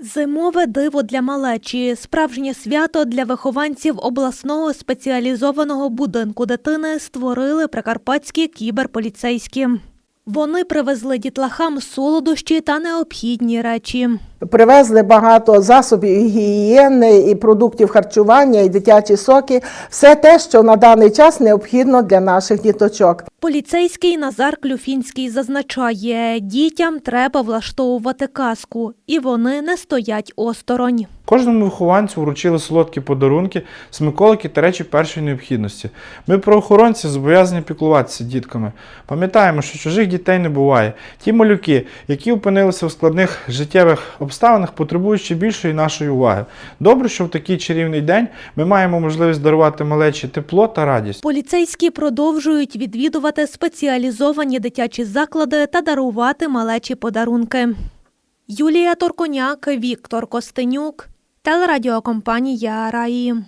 Зимове диво для малечі справжнє свято для вихованців обласного спеціалізованого будинку дитини створили прикарпатські кіберполіцейські. Вони привезли дітлахам солодощі та необхідні речі. Привезли багато засобів гігієни і продуктів харчування, і дитячі соки. Все те, що на даний час необхідно для наших діточок. Поліцейський Назар Клюфінський зазначає, дітям треба влаштовувати казку, і вони не стоять осторонь. Кожному вихованцю вручили солодкі подарунки, смаколики та речі першої необхідності. Ми, правоохоронці, зобов'язані піклуватися дітками. Пам'ятаємо, що чужих дітей не буває. Ті малюки, які опинилися в складних життєвих обставинах, потребують ще більшої нашої уваги. Добре, що в такий чарівний день ми маємо можливість дарувати малечі тепло та радість. Поліцейські продовжують відвідувати спеціалізовані дитячі заклади та дарувати малечі подарунки. Юлія Торконяк, Віктор Костенюк, телерадіокомпанія Раї.